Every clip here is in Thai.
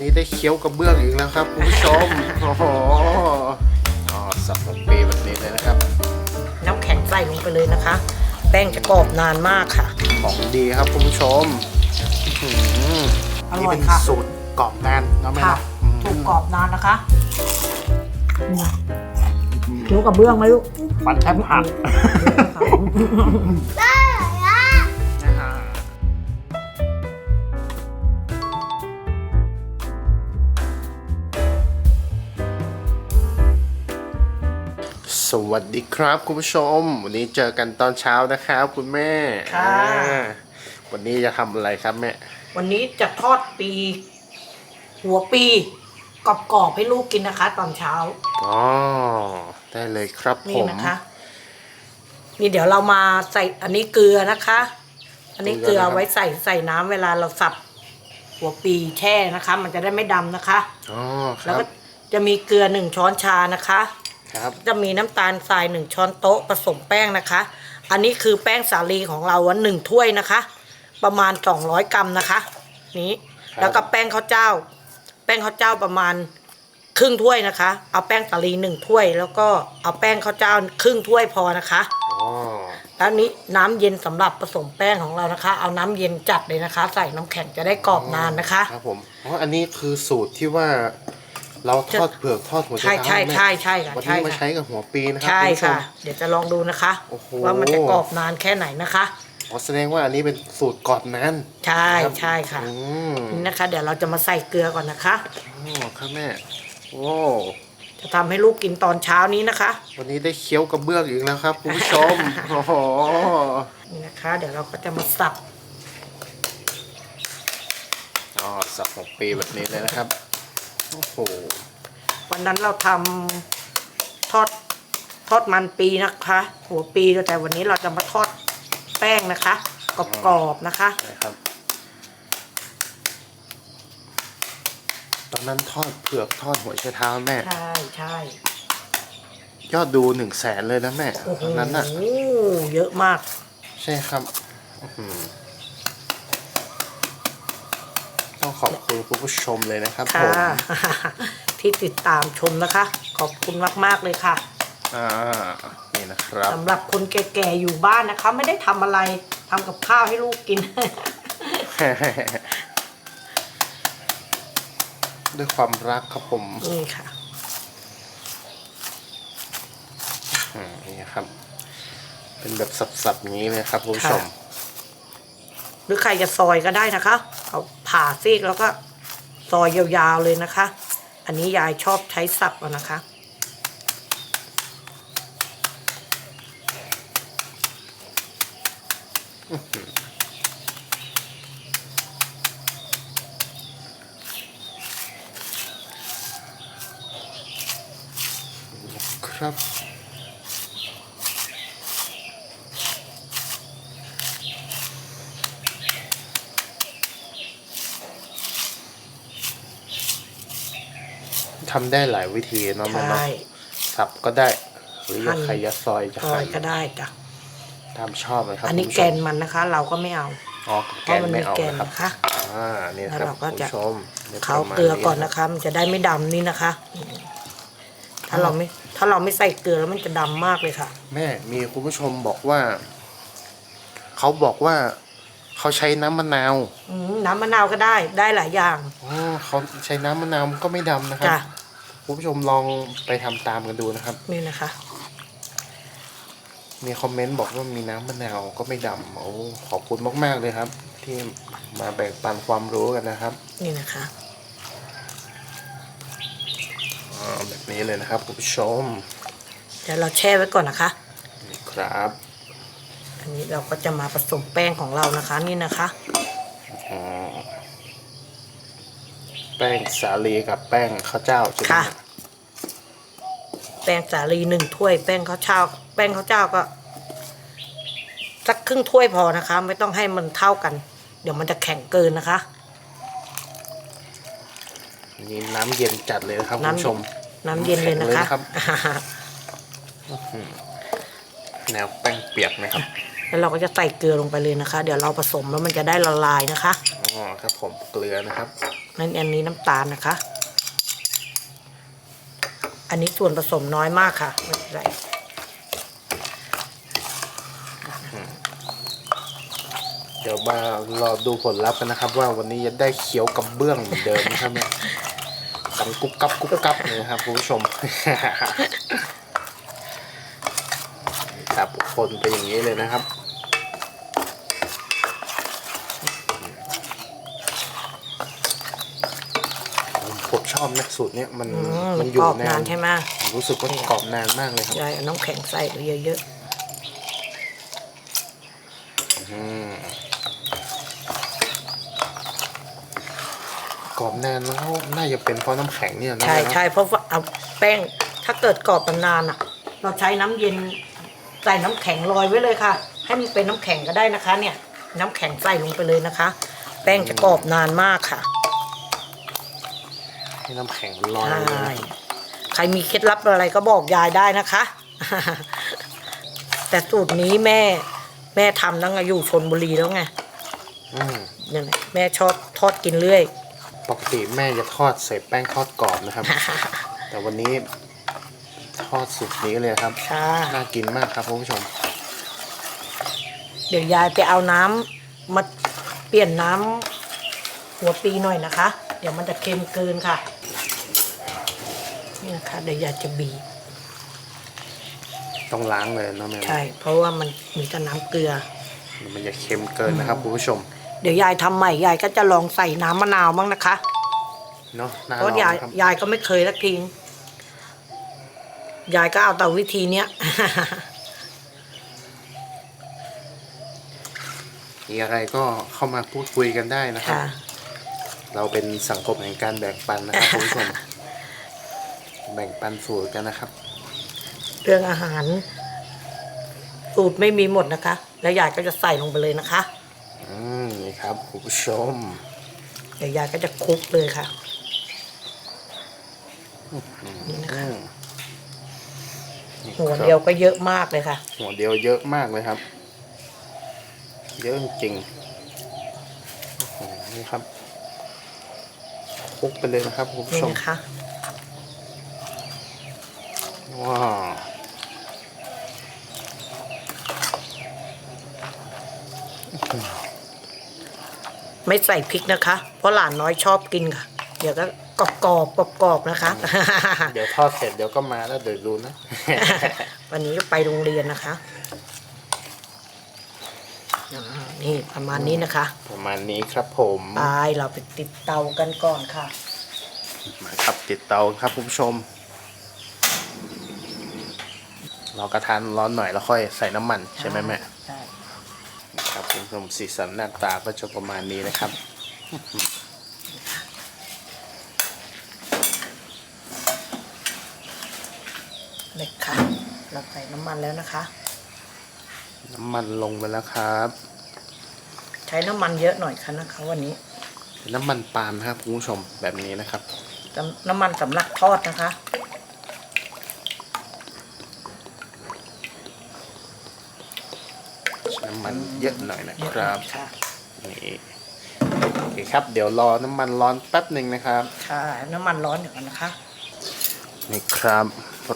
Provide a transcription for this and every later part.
นี้ได้เคี้ยวกระเบื้องอีกแล้วครับคุณผู้ชมโอ้โหอ๋อสับลงปีแบบนี้เลยนะครับ น้ำแข็งใส่ลงไปเลยนะคะ แป้งจะกรอบนานมากค่ะ ของดีครับคุณผู้ชมอื้อหืออร่อยนี่เป็นค่ะ สูตรกรอบนานเนาะแม่ค่ะ เนาะอืมถูกกรอบนานนะคะเคี้ยวกับเบื้องไหมลูก ฟันแทบหักนะ สวัสดีครับคุณผู้ชม วันนี้เจอกันตอนเช้านะครับคุณแม่ค่ะ อ่าวันนี้จะทำอะไรครับแม่วันนี้จะทอดปี หัวปีกรอบๆให้ลูกกินนะคะ ตอนเช้าอ๋อได้เลยครับผนี่ม นะคะ นี่เดี๋ยวเรามาใส่อันนี้เกลือนะคะ อันนี้เกลือไว้ใส่ใส่น้ำเวลาเราสับ หัวปีแช่นะคะ มันจะได้ไม่ดำนะคะ อ๋อคแล้วรับก็จะมีเกลือหนึ่งช้อนชานะคะ ครับจะมีน้ำตาลทรายหนึ่งช้อนโต๊ะผสมแป้งนะคะ อันนี้คือแป้งสาลีของเราวันหนึ่งถ้วยนะคะ ประมาณ 200 กรัมนะคะ นี้แล้วก็แป้งข้าวเจ้า แป้งข้าวเจ้าประมาณครึ่งถ้วยนะคะ เอาแป้งสาลีหนึ่งถ้วย แล้วก็เอาแป้งข้าวเจ้าครึ่งถ้วยพอนะคะ อ๋อแล้วนี้น้ำเย็นสำหรับผสมแป้งของเรานะคะ เอาน้ำเย็นจัดเลยนะคะ ใส่น้ำแข็งจะได้กรอบนานนะคะ ครับผมอ๋ออันนี้คือสูตรที่ว่า เราทอดเผือกทอดหัวใจใช่ใช่เท้าแม่ใช่ใช่ค่ะวันใช่นี้มาค่ะใช้กับหัวปีนะครัใช่ณผู้ชมค่ะ เดี๋ยวจะลองดูนะคะ โอ้โห ว่ามันจะกรอบนานแค่ไหนนะคะ อ๋อแสดงว่าอันนี้เป็นสูตรกรอบนานใช่รับใช่ค่ะอืมนี่นะคะ เดี๋ยวเราจะมาใส่เกลือก่อนนะคะ อ๋อครับแม่โอ้จะทำให้ลูกกินตอนเช้านี้นะคะ วันนี้ได้เคี้ยวกระเบื้องอีกแล้วครับคุณผู้ชมโอ้โหนี่นะคะ เดี๋ยวเราก็จะมาสับอ๋อสับหัวปีแบบนี้เลยนะครับ โอ้โห วันนั้นเราทำทอดทอดมันปีนะคะ หัวปีแต่วันนี้เราจะมาทอดแป้งนะคะกรอบๆนะคะนะครับ ตอนนั้นทอดเผือกทอดหัวไชเท้าแม่ ใช่ใช่ยอดดูหนึ่งแสนเลยนะแม่โอ้โหตอนนั้นน่ะเยอะมาก ใช่ครับ อื้อหือ ต้องขอบคุณคุณผู้ชมเลยนะครับผค่ะ ม ที่ติดตามชมนะคะ ขอบคุณมากๆเลยค่ะอ่า นี่นะครับ สำหรับคนแก่ๆอยู่บ้านนะคะ ไม่ได้ทำอะไรทำกับข้าวให้ลูกกิน ด้วยความรักครับผมนี่ค่ะ อืมนี่ครับ เป็นแบบสับๆอย่างนี้เลยครับคุณผู้ชมค่ะหรือใครจะซอยก็ได้นะคะเอา ผ่าซีกแล้วก็ซอยยาวๆเลยนะคะ อันนี้ยายชอบใช้สับอานะคะ ครับ ทำได้หลายวิธีเนาะแม่เนาะใช่สับก็ได้ หรืออยากหั่นใครจะซอยจะซอหั่ยนก็ได้จ้ะตามชอบเลยครับอันนี้คุณผู้แกชมนมันนะคะ เราก็ไม่เอาอ๋อเพแกราะนมันไม่มีเอาแกนนะครับนะคะ อ่านี่นะแล้วครับเราก็คุณจะ ผู้ชมนี่ยเขาประมณเกลือก่อนรับนะคะ มันจะได้ไม่ดำนี่นะคะ ถ้าเราไม่ถ้าเราไม่ใส่เกลือแล้วมันจะดำมากเลยค่ะ แม่มีคุณผู้ชมบอกว่า เขาบอกว่า เขาใช้น้ำมะนาวอืมน้ำมะนาวก็ได้ได้หลายอย่างอ๋อเขาใช้น้ำมะนาวมันก็ไม่ดำนะครับ จ้ะ คุณผู้ชมลองไปทำตามกันดูนะครับ นี่นะคะ มีคอมเมนต์บอกว่ามีน้ำมะนาวก็ไม่ดำโอ้ขอบคุณมาก ๆ เลยครับ ที่มาแบ่งปันความรู้กันนะครับนี่นะคะ อ่าแบบนี้เลยนะครับคุณผู้ชมเดี๋ยวเราแช่ไว้ก่อนนะคะ นี่ครับอันนี้เราก็จะมาผสมแป้งของเรานะคะ นี่นะคะอ๋อ แป้งสาลีกับแป้งข้าวเจ้าใช่ไหมค่ะ แป้งสาลีหนึ่งถ้วย แป้งข้าวเจ้า แป้งข้าวเจ้าก็สักครึ่งถ้วยพอนะคะ ไม่ต้องให้มันเท่ากัน เดี๋ยวมันจะแข็งเกินนะคะ นี่น้ำเย็นจัดเลยนะครับคุณน้ำ ผู้ชม น้ำเย็นเลยนะแข็งเลยคะนะครับแนวแป้งเปียกนะครับแล้วเราก็จะใส่เกลือลงไปเลยนะคะ เดี๋ยวเราผสมแล้วมันจะได้ละลายนะคะ อ๋อครับผมเกลือนะครับ นั่นอันนี้น้ำตาลนะคะ อันนี้ส่วนผสมน้อยมากค่ะไม่เป็นไรเดี๋ยวมารอดูผลลัพธ์กันนะครับ ว่าวันนี้จะได้เคี้ยวกับเบื้องเหมือนเดิมนะครับเนี่ยดังกุ๊บกับกุ๊บกับเลยนะครับคุณผู้ชมครับคนไปอย่างนี้เลยนะครับ ผมช อบนะสูตรเนี้ยมันอืมมันอกยู่รอบนานานนใช่ไหมรู้สึกว่ากรอบนานมากเลยครับยายเอาน้ำแข็งใส่เยอะอืมกรอบนานแล้วน่าจะเป็นเพราะน้ำแข็งเนี่ยๆนะใช่แม่เนอะใช่เพราะว่าเอาแป้งถ้าเกิดกรอบนานๆอะ เราใช้น้ำเย็นใส่น้ำแข็งลอยไว้เลยค่ะ ให้มันเป็นน้ำแข็งก็ได้นะคะ เนี่ย น้ำแข็งใส่ลงไปเลยนะคะ แป้งจะกรอบนานมากค่ะ ให้น้ำแข็งลอยใช่เลยนะใครมีเคล็ดลับอะไรก็บอกยายได้นะคะ แต่สูตรนี้แม่ แม่ทำตั้งแต่อยู่ชนบุรีแล้วไงอืมนั่นแหละแม่ชอบทอดกินเรื่อย ปกติแม่จะทอดใส่แป้งทอดกรอบนะครับ แต่วันนี้ทอดสุดนี้เลยครับค่ะ น่ากินมากครับคุณผู้ชม เดี๋ยวยายไปเอาน้ำมาเปลี่ยนน้ำหัวปีหน่อยนะคะ เดี๋ยวมันจะเค็มเกินค่ะ นี่นะคะเดี๋ยวยายจะบีบต้องล้างเลยเนาะแม่ใช่เพราะว่ามันมีแต่น้ำเกลือ มันจะเค็มเกินนะครับคุณผู้ชมเดี๋ยวยายทำใหม่ยายก็จะลองใส่น้ำมะนาวบ้างนะคะเนาะน่าเพลอราะงยายครับยายก็ไม่เคยสักทียายก็เอาแต่วิธีเนี้ย มีอะไรก็เข้ามาพูดคุยกันได้นะครับ ค่ะ เราเป็นสังคมแห่งการแบ่งปันนะครับคุณผู้ชมแบ่งปันสูตรกันนะครับ เรื่องอาหาร สูตรไม่มีหมดนะคะ แล้วยายก็จะใส่ลงไปเลยนะคะ อืมนี่ครับคุณผู้ชมเดี๋ยวยายก็จะคลุกเลยค่ะ นี่นะคะ อืมนี่หัวครับเดียวก็เยอะมากเลยค่ะ หัวเดียวเยอะมากเลยครับ เยอะจริงๆโอ้โหนี่ครับ คลุกไปเลยนะครับคุณผู้นี่ชมนะคะว้าวไม่ใส่พริกนะคะ เพราะหลานน้อยชอบกินค่ะ เดี๋ยวก็กรอบกรอบกรอบกรอบๆนะคะ เดี๋ยวทอดเสร็จเดี๋ยวก็มาแล้วเดี๋ยวดูนะ วันนี้ไปโรงเรียนนะคะอ่า นี่ประมาณนี้นะคะ ประมาณนี้ครับผมไปเราไปติดเตากันก่อนค่ะ มาครับติดเตาครับคุณผู้ชมรอกระทานร้อนหน่อยแล้วค่อยใส่น้ำมันใช่ไหมแม่ใช่ครับคุณผู้ชมสีสันหน้าตาก็จะประมาณนี้นะครับเลยค่ะเราใส่น้ำมันแล้วนะคะ น้ำมันลงไปแล้วครับ ใช้น้ำมันเยอะหน่อยค่ะนะคะวันนี้น้ำมันปาล์มนะครับคุณผู้ชมแบบนี้นะครับ น้ำมันสำหรับทอดนะคะ น้ำมันเยอะหน่อยนะเยอะคหน่รัอบยค่ะนี่โอเคครับ เดี๋ยวรอน้ำมันร้อนแป๊บหนึ่งนะครับค่ะน้ำมันร้อนเดี๋ยวกันนะคะ นี่ครับ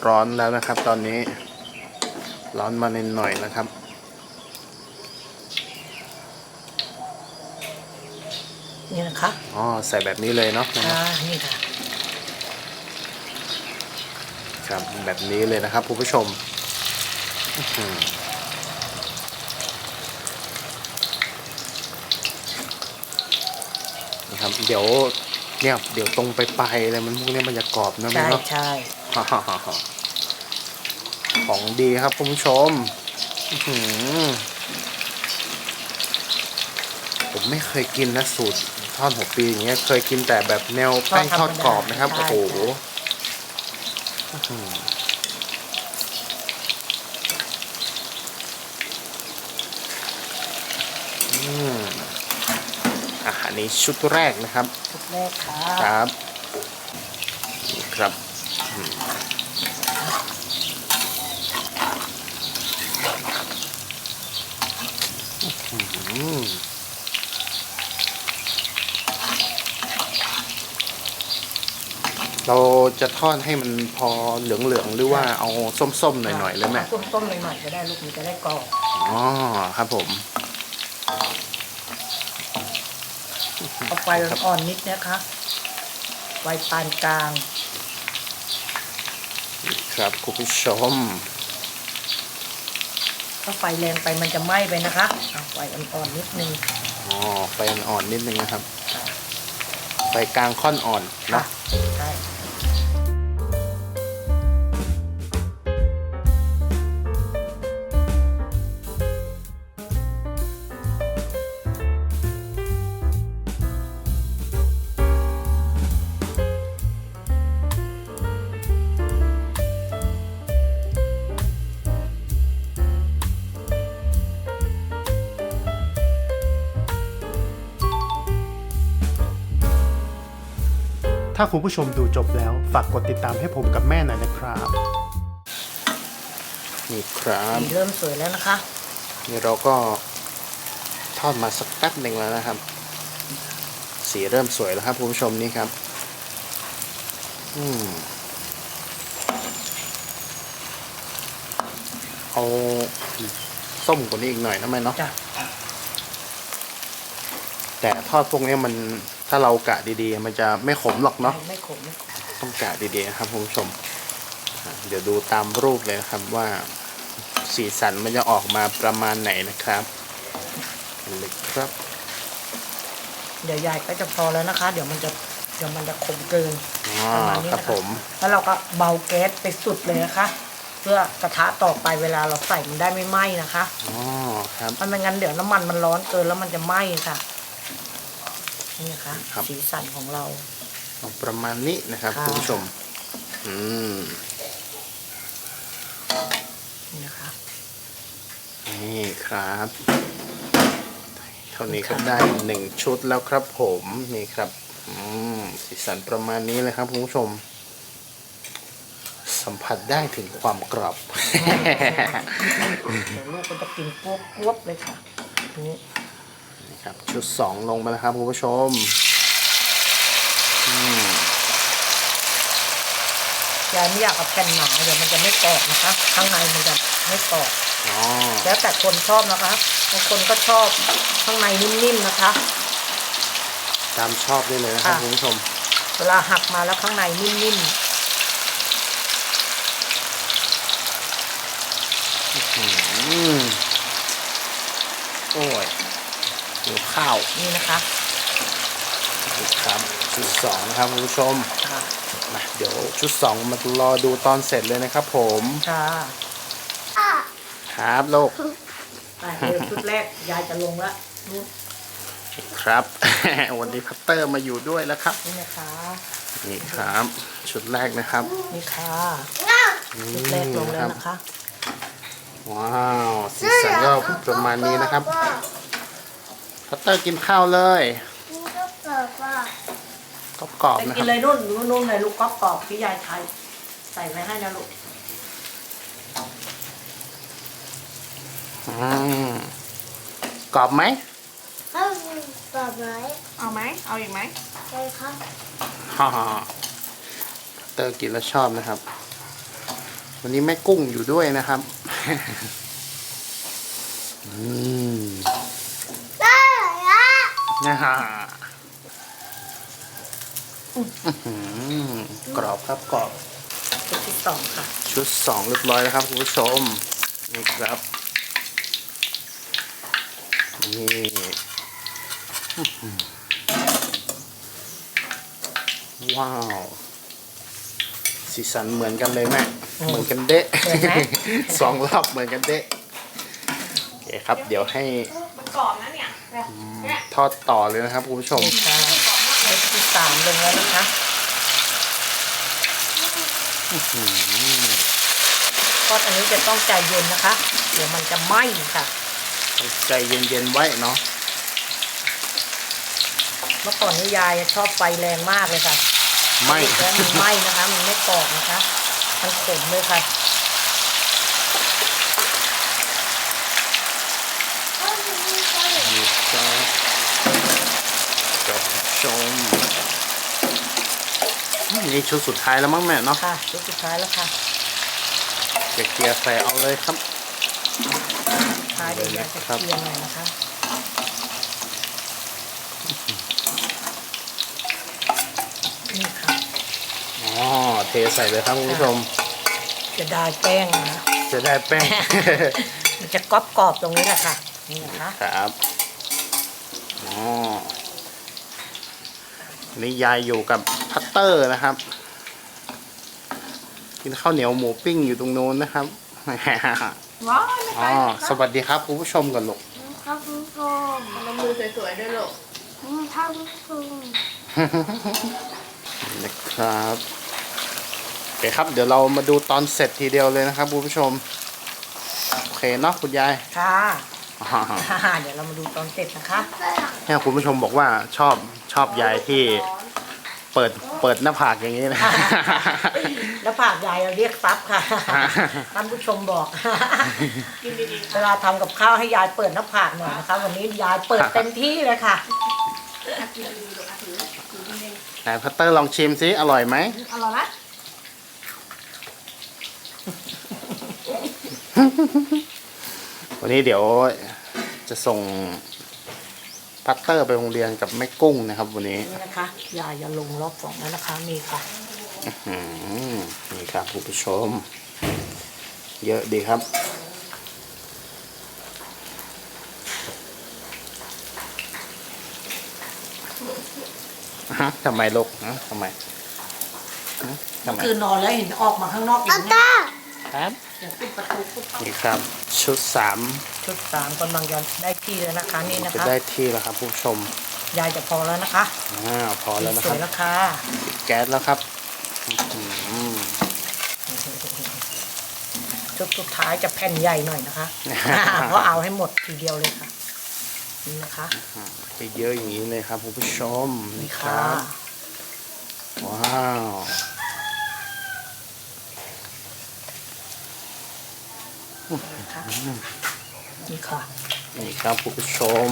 ร้อนแล้วนะครับ ตอนนี้ ร้อนมาหน่อยๆนะครับ นี่นะคะอ๋อใส่แบบนี้เลยเนาะค่ะนี่ค่ะ ครับแบบนี้เลยนะครับคุณผู้ชมอื้อหือนะครับเดี๋ยวเนี่ยเดี๋ยวตรงไปไปอะไรมันพวกเนี้ยมันจะกรอบนะแม่ใช่เนาะ ใช่ของดีครับคุณผู้ชมอื้อหือผมไม่เคยกินนะสูตร ทอดหัวปีอย่างเงี้ยเคยกินแต่แบบแนวแป้งทอดกรอบนะครับโอ้โหอื้อหืออืมอาหารนี้ชุดแรกนะครับ ชุดแรกค่ะครับนี่ครับอืมอื้อหือ เราจะทอดให้มันพอเหลืองๆหรือว่าเอาส้มๆหน่อยๆเลยแม่ต้มต้มๆหน่อยๆก็ได้ลูกมันจะได้กรอบอ๋อครับผม เอาไฟอ่อนๆนิดนะคะไฟปานกลางครับคุณผู้ชมถ้าไฟแรงไปมันจะไหม้ไปนะคะเอาไฟอ่อนๆนิดนึงอ๋อไฟอ่อนๆนิดนึงนะครับไฟกลางค่อนอ่อนค่ะเนาะใช่ ถ้าคุณผู้ชมดูจบแล้ว ฝากกดติดตามให้ผมกับแม่หน่อยนะครับ นี่ครับ สีเริ่มสวยแล้วนะคะ นี่เราก็ทอดมาสักแป๊บหนึ่งแล้วนะครับ สีเริ่มสวยแล้วครับคุณผู้ชมนี่ครับ อืมเอาส้มกว่านี้อีกหน่อยนะแม่เนาะจ้ะ แต่ทอดพวกนี้มัน ถ้าเรากะดีๆ มันจะไม่ขมหรอกเนาะไม่ขมไม่ขมต้องกะดีๆนะครับคุณผู้ชมอะเดี๋ยวดูตามรูปเลยนะครับว่าสีสันมันจะออกมาประมาณไหนนะครับเลยครับ เดี๋ยวยายก็จะพอแล้วนะคะ เดี๋ยวมันจะเดี๋ยวมันจะขมเกินอ๋อประมาณนี้ครับนะคะผมแล้วเราก็เบาแก๊สไปสุดเลยนะคะ เพื่อกระทะต่อไปเวลาเราใส่มันได้ไม่ไหม้นะคะอ๋อครับมันไม่งั้นเดี๋ยวน้ำมันมันร้อนเกินแล้วมันจะไหม้ค่ะ นี่นะคะครับ สีสันของเรา เอาประมาณนี้นะครับค่ะ คุณผู้ชม อืม นี่นะคะ นี่ครับ เท่านี้ก็ค่ะได้หนึ่งชุดแล้วครับผมนี่ครับ อืมสีสันประมาณนี้เลยครับคุณผู้ชม สัมผัสได้ถึงความกรอบ เดี๋ยวลูกก็จะกินกวบๆเลยค่ะนี่นี่ ครับชุดสองลงมาแล้วครับคุณผู้ชมอืมยายไม่อยากเอาแผ่นหนาเดี๋ยวมันจะไม่กรอบนะคะ ข้างในมันจะไม่กรอบอ๋อแล้วแต่คนชอบนะคะบางคนก็ชอบข้างในนิ่มๆนะคะ ตามชอบได้เลยนะครับค่ะ คุณผู้ชมเวลาหักมาแล้วข้างในนิ่มอืมโอ้ย หิวข้าวๆนี่นะคะนี่ครับชุดสองนะครับคุณผู้ชมค่ะมาเดี๋ยวชุดสองมารอดูตอนเสร็จเลยนะครับผมค่ะครับลูกไปเดี๋ยวชุดแรกยายจะลงละนู่นครับ วันนี้พัตเตอร์มาอยู่ด้วยแล้วครับ นี่นะคะนี่ครับ ชุดแรกนะครับนี่ค่ะชุดแรกลงแล้วนะคะ ว้าวสีสันก็ประมาณนี้นะครับ พัตเตอร์กินข้าวเลยกรอบไปๆนะคกิรันบเลยนู่นนู่นนู่นเลยลูกก๊อบกรอบที่ยายไทยใส่ไว้ให้นะลูกอืมกรอบไหมเอาต่อไปเอาไหมเอาอีกไหมใช่ครับฮ่าพัตเตอร์กินแล้วชอบนะครับ วันนี้แม่กุ้งอยู่ด้วยนะครับ อืมได้ละ นะฮะอื้อหือกรอบครับกรอบชุดที่สองค่ะ ชุดสองเรียบร้อยแล้วครับคุณผู้ชม นี่ครับนี่อื้อหือว้าว สีสันเหมือนกันเลยแม่ เหมือนกันเดะเหมือนไหมสองรอบเหมือนกันเดะโอเคครับ เดี๋ยวให้มันกรอบนะเนี่ย ทอดต่อเลยนะครับคุณผู้ชมนี่ค่ะชุดที่สามลงแล้วนะคะทอดอันนี้จะต้องใจเย็นนะคะ เดี๋ยวมันจะไหม้ค่ะ ใจเย็นๆไว้เนาะเมื่อก่อนนี้ยายชอบไฟแรงมากเลยค่ะไม่แล้วมันไหม้นะคะ มันไม่กรอบนะคะ มันขมเลยค่ะ เอาไปนี่ไป นี่ครับครับชม นี่ชุดสุดท้ายแล้วมั้งแม่เนาะค่ะชุดสุดท้ายแล้วค่ะเกลี่ยใส่เอาเลยครับท้ายเดี๋ยวยายจะครับเคี่ยวหน่อยนะคะนี่ค่ะอ๋อเทใส่เลยครับคุณผู้ชม จะได้แป้งนะจะได้แป้ง มันจะกรอบกรอบๆตรงนี้แหละค่ะ นี่นะคะครับอ๋ออันนี่ยายอยู่กับ พัตเตอร์นะครับ กินข้าวเหนียวหมูปิ้งอยู่ตรงโน้นนะครับว้าวอ๋อสวัสดีครับคุณผู้ชมก่อนลูก ครับคุณผู้ชมลงมือสวยๆด้วยลูกครับคุณผู้ชมนะครับโอเคครับ เดี๋ยวเรามาดูตอนเสร็จทีเดียวเลยนะครับคุณผู้ชม โอเคเนาะคุณยายค่ะ อ่า เดี๋ยวเรามาดูตอนเสร็จนะคะ เนี่ยคุณผู้ชมบอกว่าชอบชอบยายที่ เปิดเปิดหน้าผากอย่างนี้นะ แล้วผากยายเราเรียกซับค่ะท่านผู้ชมบอกกินดีเวลาทำกับข้าวให้ยายเปิดหน้าผากหน่อยนะคะ วันนี้ยายเปิดเต็มที่เลยค่ะๆอะกินดีๆลูกอะถือถือเองไหนพัตเตอร์ลองชิมซิอร่อยไหมอร่อยไหมวันนี้เดี๋ยวจะส่ง พัตเตอร์ไปโรงเรียนกับแม่กุ้งนะครับ วันนี้นี่นะคะยายจะลงรอบสองแล้วนะคะนี่ค่ะอืมนี่ครับคุณผู้ชม เยอะดีครับ ฮะทำไมลูกฮะทำไมฮะทำไมคือนอนแล้วเห็นออกมาข้างนอกอตาย่างนี้ตาครับเดี๋ยวปิดประตูปุ๊บ นี่ครับ ชุดสาม ชุดสามกำลังจะได้ที่แล้วนะคะนี่นะจะคะได้ที่แล้วครับคุณผู้ชมยายจะพอแล้วนะคะอ่าพอแล้วนะสครัวบยแล้วค่ะแก๊สแล้วครับอืมชุดสุดท้ายจะแผ่นใหญ่หน่อยนะคะ เพราะเอาให้หมดทีเดียวเลยค่ะนี่นะคะไปเยอะอย่างนี้เลยครับคุณผู้ชมนี่นี่คค่ะรับ ว้าวนะคะ นี่ค่ะ นี่ครับคุณผู้ชม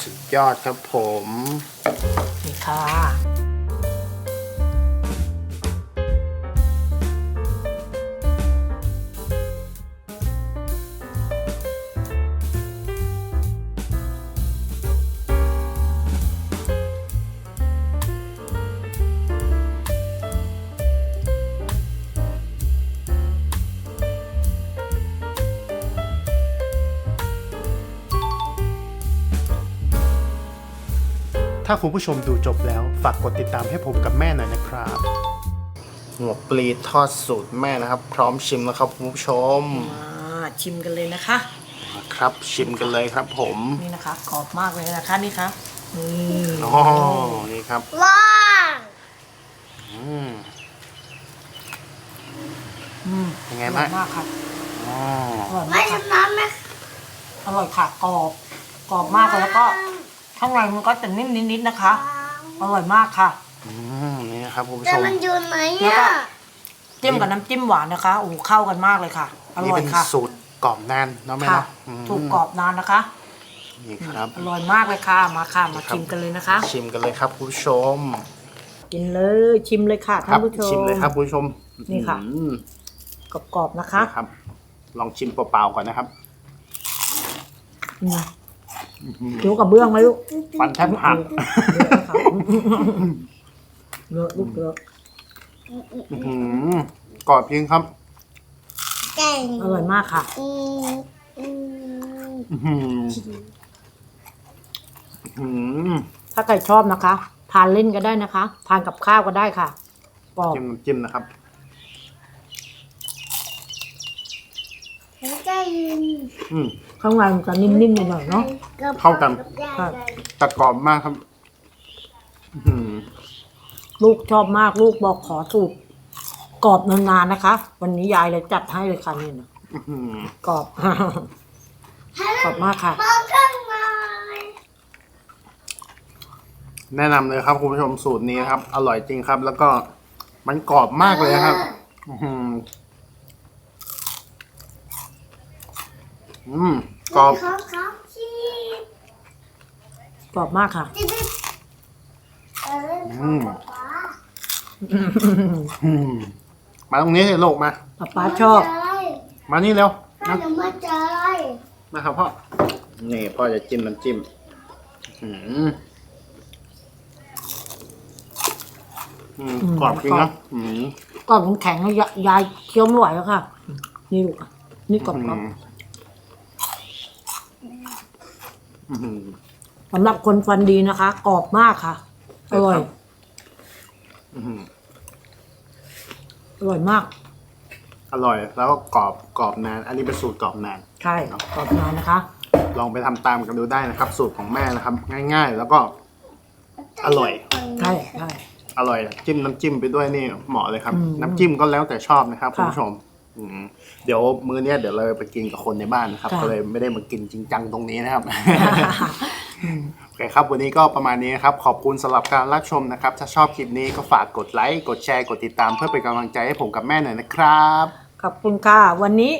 สุดยอดครับผม นี่ค่ะ ถ้าคุณผู้ชมดูจบแล้ว ฝากกดติดตามให้ผมกับแม่หน่อยนะครับหัวปลีทอดสูตรแม่นะครับ พร้อมชิมแล้วครับคุณผู้ชมมาชิมกันเลยนะคะ ครับชิมกันเลยครับผมนี่นะคะกรอบมากเลยนะคะนี่ค่ะนี่อ๋อนี่ครับว้าวอืมอืมยังไงอร่บ้าองยมากค่ะอ๋ออร่อยไม่มากค่ะทำน้ำไหมอร่อยค่ะกรอบกรอบมากเลยแล้วก็ ข้างในมันก็จะนิ่มนิดๆนะคะ อร่อยมากค่ะ อืมนี่นะครับคุณผู้แต่ชม มันอยู่ไหนแล้วอะก็จิ้มกับน้ำจิ้มหวานนะคะโอ้โหเข้ากันมากเลยค่ะ อนี่ร่อยเป็นค่ะสูตรกรอบนานเนาะแม่ค่ะ เนาะอืมถูกกรอบนานนะคะ นี่ครับ อร่อยมากเลยค่ะ มาค่ะ มาชิมกันเลยนะคะ ชิมกันเลยครับคุณผู้ชมกินเลยชิมเลยค่ะคท่ารันผู้ชม ชิมเลยครับคุณผู้ชมนี่ค่ะ อืมกรอบๆนะคะนะครับ ลองชิมเปล่าๆก่อนนะครับ อืมเคี้ยวกับเบื้องไหมลูกฟันแทบหักเยอะลูกเยอะอื้อหือกรอบจริงครับเก่งอร่อยมากค่ะ อืมอืมอื้อหืออื้อหือถ้าใครชอบนะคะ ทานเล่นก็ได้นะคะ ทานกับข้าวก็ได้ค่ะกรอบจิ้มน้ำจิ้มนะครับเก่งอืม ข้างในมันจะนิ่มๆหน่อยๆเนาะ เข้ากันค่ะแต่กรอบมากครับ อื้อหือลูกชอบมากลูกบอกขอสูตรกรอบนานๆนะคะ วันนี้ยายเลยจัดให้เลยค่ะนี่นะอื้อหือกรอบ กรอบมากค่ะ มองข้างในแนะนำเลยครับคุณผู้ชมสูตรนี้ครับ อร่อยจริงครับ แล้วก็มันกรอบมากเลยครับ อื้อหือ อืมกรอบเขาเขาชีสกรอบมากค่ะ จิ๊บจิ๊บเอออืมป๊าอืมมาตรงนี้เลยลูกมา ป๊าป๊าชอบมานี่เร็วถ้ามาหนูมาเจอมาครับพ่อ นี่พ่อจะจิ้มน้ำจิ้มอืมอืมอืมกรอบจริงกรอนะบ อืมก่อนมันแข็งแล้วยายายเคี้ยวไม่ไหวแล้วค่ะ นี่ลูกอะนี่กรอบอืมอืม ๆ สำหรับคนฟันดีนะคะ กรอบมากค่ะ อร่อยอืมอร่อยมาก อร่อย แล้วก็กรอบกรอบนาน อันนี้เป็นสูตรกรอบนาน ใช่กรอบนานนะคะ ลองไปทำตามกันดูได้นะครับ สูตรของแม่นะครับ ง่าย ๆ แล้วก็ อร่อยใช่ใช่อร่อย จิ้มน้ำจิ้มไปด้วยนี่เหมาะเลยครับอืมน้ำจิ้มก็แล้วแต่ชอบนะครับค่ะคุณผู้ชม อืมเดี๋ยวมื้อเนี้ยเดี๋ยวเราไปกินกับคนในบ้านนะครับค่ะ ก็เลยไม่ได้มากินจริงจังตรงนี้นะครับ อืม โอเคครับ วันนี้ก็ประมาณนี้นะครับ ขอบคุณสำหรับการรับชมนะครับ ถ้าชอบคลิปนี้ก็ฝากกดไลค์กดแชร์กดติดตามเพื่อเป็นกำลังใจให้ผมกับแม่หน่อยนะครับ ขอบคุณค่ะ วันนี้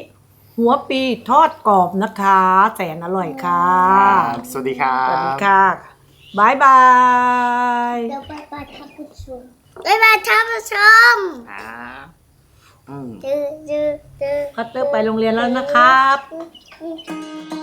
หัวปีทอดกรอบนะคะ แสนอร่อยค่ะ ครับสวัสดีครับสวัสดีค่ะบายบาย เดี๋ยวไปไปท่านผู้ชมไปไปท่านผู้ชมอ่า อืมดื้อดื้อดื้อคัตเตอร์ไปโรงเรียนแล้วนะครับดื้อ